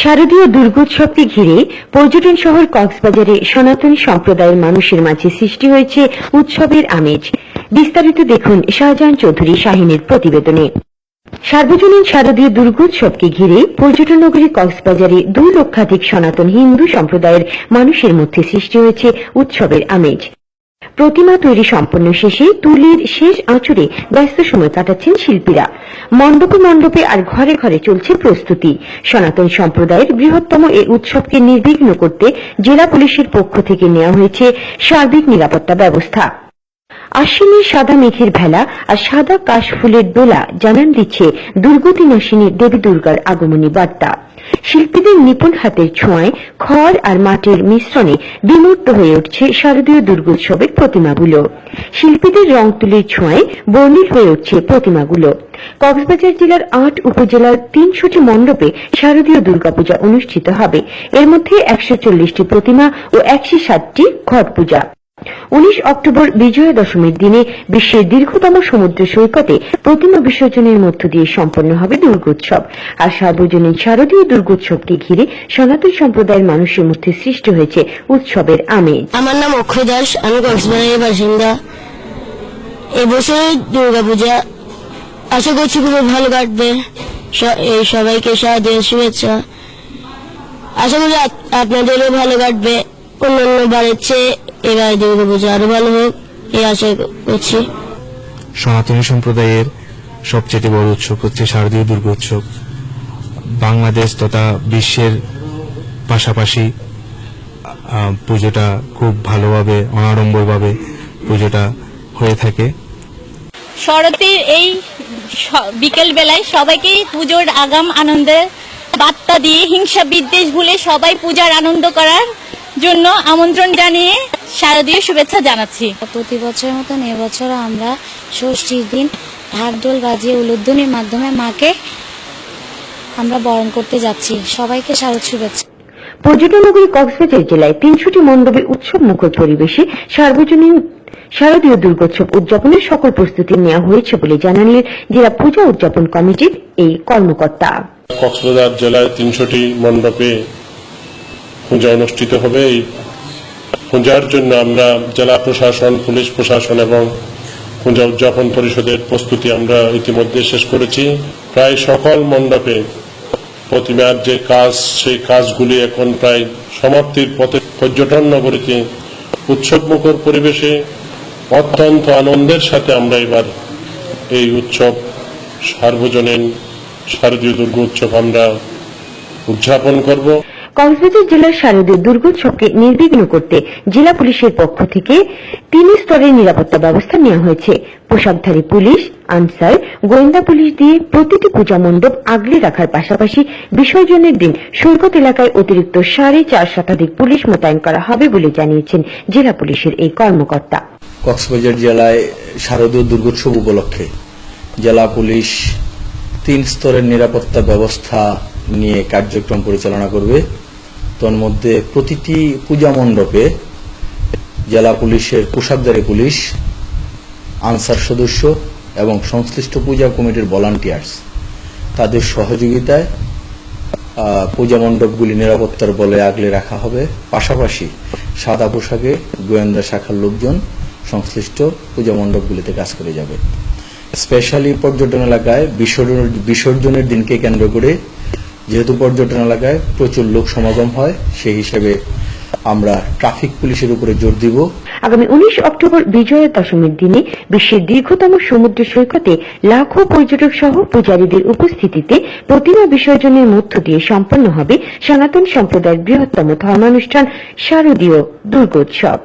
শারদীয় দুর্গোৎসবকে ঘিরে পর্যটন শহর কক্সবাজারে সনাতন সম্প্রদায়ের মানুষের মাঝে সৃষ্টি হয়েছে উৎসবের আমেজ। বিস্তারিত দেখুন শাহজাহান চৌধুরী শাহিনের প্রতিবেদনে। সার্বজনীন শারদীয় দুর্গোৎসবকে ঘিরে পর্যটন নগরী কক্সবাজারে দুই লক্ষাধিক সনাতন হিন্দু সম্প্রদায়ের মানুষের মধ্যে সৃষ্টি হয়েছে উৎসবের আমেজ। প্রতিমা তৈরি সম্পন্ন শেষে তুলির শেষ আঁচড়ে ব্যস্ত সময় কাটাচ্ছেন শিল্পীরা। মণ্ডপে মণ্ডপে আর ঘরে ঘরে চলছে প্রস্তুতি। সনাতন সম্প্রদায়ের বৃহত্তম এই উৎসবকে নির্বিঘ্ন করতে জেলা পুলিশের পক্ষ থেকে নেওয়া হয়েছে সার্বিক নিরাপত্তা ব্যবস্থা। আশ্বিনের সাদা মেঘের ভেলা আর সাদা কাশফুলের দোলা জানান দিচ্ছে দুর্গতি নাশিনী দেবী দুর্গার আগমনী বার্তা। শিল্পীদের নিপুণ হাতের ছোঁয়ায় খড় আর মাটির মিশ্রণে বিমূর্ত হয়ে উঠছে শারদীয় দুর্গোৎসবের প্রতিমাগুলো। শিল্পীদের রং তুলির ছোঁয়ায় বর্ণিল হয়ে উঠছে প্রতিমাগুলো। কক্সবাজার জেলার আট উপজেলার তিনশোটি মণ্ডপে শারদীয় দুর্গাপূজা অনুষ্ঠিত হবে। এর মধ্যে একশো চল্লিশটি প্রতিমা ও একশো ষাটটি ঘট পূজা উনিশ অক্টোবর বিজয়া দশমীর দিনে বিশ্বের দীর্ঘতম সমুদ্র সৈকতে প্রতিমা বিসর্জনের মধ্য দিয়ে সম্পন্ন হবে দুর্গোৎসব। আর সার্বজনীন শারদীয় দুর্গোৎসবকে ঘিরে সনাতন সম্প্রদায়ের মানুষের মধ্যে সৃষ্টি হয়েছে উৎসবের আমেজ। আমার নাম অক্ষয় দাস, আমি কক্সবাজারের বাসিন্দা। এবছর দুর্গাপূজা। আশা করছি খুবই ভালো কাটবে। এই সবাইকে সাহায্য, শুভেচ্ছা। আশা করি আপনাদেরও ভালো কাটবে। অন্যান্য বারের চেয়ে এবার দুর্গা পুজো আরও ভালো হোক এই আশা করছি। সনাতনী সম্প্রদায়ের সবচেয়ে বড় উৎসব হচ্ছে শারদীয় দুর্গোৎসব বাংলাদেশ তথা বিশ্বের পাশাপাশি পুজোটা খুব ভালোভাবে অনাড়ম্বরভাবে পুজোটা হয়ে থাকে। শরতের এই বিকেল বেলায় সবাইকে পুজোর আগাম আনন্দের বার্তা দিয়ে হিংসা বিদ্বেষ ভুলে সবাই পূজার আনন্দ করার জন্য আমন্ত্রণ জানিয়ে শারদীয় শুভেচ্ছা জানাচ্ছি। প্রতি বছরের মতন এবছর আমরা ষষ্ঠীর দিন ঢাকঢোল বাজিয়ে উলুধ্বনির মাধ্যমে মাকে আমরা বরণ করতে যাচ্ছি। সবাইকে শারদ শুভেচ্ছা। পর্যটন নগরী কক্সবাজার জেলায় তিনশোটি মণ্ডপে উৎসব মুখর পরিবেশে সার্বজনীন শারদীয় দুর্গোৎসব উদযাপনের সকল প্রস্তুতি নেওয়া হয়েছে বলে জানালেন জেলা পূজা উদযাপন কমিটির এই কর্মকর্তা। কক্সবাজার জেলায় তিনশোটি মণ্ডপে পূজা অনুষ্ঠিত হবে এই পূজার জন্য আমরা জেলা প্রশাসন, পুলিশ প্রশাসন এবং পূজা উদযাপন পরিষদের প্রস্তুতি আমরা ইতিমধ্যে শেষ করেছি। প্রায় সকল মণ্ডপে প্রতিমার যে কাজ, সেই কাজগুলি এখন প্রায় সমাপ্তির পথে পর্যটন নগরীতে উৎসবমুখর পরিবেশে অত্যন্ত আনন্দের সাথে আমরা এবার এই উৎসব সার্বজনীন শারদীয় দুর্গোৎসব আমরা উদযাপন করব। কক্সবাজার জেলার শারদীয় দুর্গোৎসবকে নির্বিঘ্ন করতে জেলা পুলিশের পক্ষ থেকে তিন স্তরের নিরাপত্তা ব্যবস্থা নেওয়া হয়েছে। পোশাকধারী পুলিশ, আনসার, গোয়েন্দা পুলিশ দিয়ে প্রতিটি পূজা মণ্ডপ আগলে রাখার পাশাপাশি বিসর্জনের দিন সৈকত এলাকায় অতিরিক্ত সাড়ে চার শতাধিক পুলিশ মোতায়েন করা হবে বলে জানিয়েছেন জেলা পুলিশের এই কর্মকর্তা। কক্সবাজার জেলায় শারদীয় দুর্গোৎসব উপলক্ষে জেলা পুলিশ তিন স্তরের নিরাপত্তা ব্যবস্থা নিয়ে কার্যক্রম পরিচালনা করবে। তন্মধ্যে প্রতিটি পূজা মণ্ডপে জেলা পুলিশের পোশাকধারী পুলিশ, আনসার সদস্য এবং সংশ্লিষ্ট পূজা কমিটির ভলান্টিয়ার্স। তাদের সহযোগিতায় পূজা মণ্ডপগুলি নিরাপত্তার বলে আগলে রাখা হবে। পাশাপাশি সাদা পোশাকে গোয়েন্দা শাখার লোকজন সংশ্লিষ্ট পূজা মণ্ডপগুলিতে কাজ করে যাবে। স্পেশালি পর্যটন এলাকায় বিসর্জন, বিসর্জনের দিনকে কেন্দ্র করে যেহেতু পর্যটন এলাকায় প্রচুর লোক সমাগম হয়, সেই হিসেবে আমরা ট্রাফিক পুলিশের উপরে জোর দিব। আগামী উনিশ অক্টোবর বিজয়া দশমীর দিনে বিশ্বের দীর্ঘতম সমুদ্র সৈকতে লাখো পর্যটক সহ পূজারীদের উপস্থিতিতে প্রতিমা বিসর্জনের মধ্য দিয়ে সম্পন্ন হবে সনাতন সম্প্রদায়ের বৃহত্তম ধর্মানুষ্ঠান শারদীয় দুর্গোৎসব।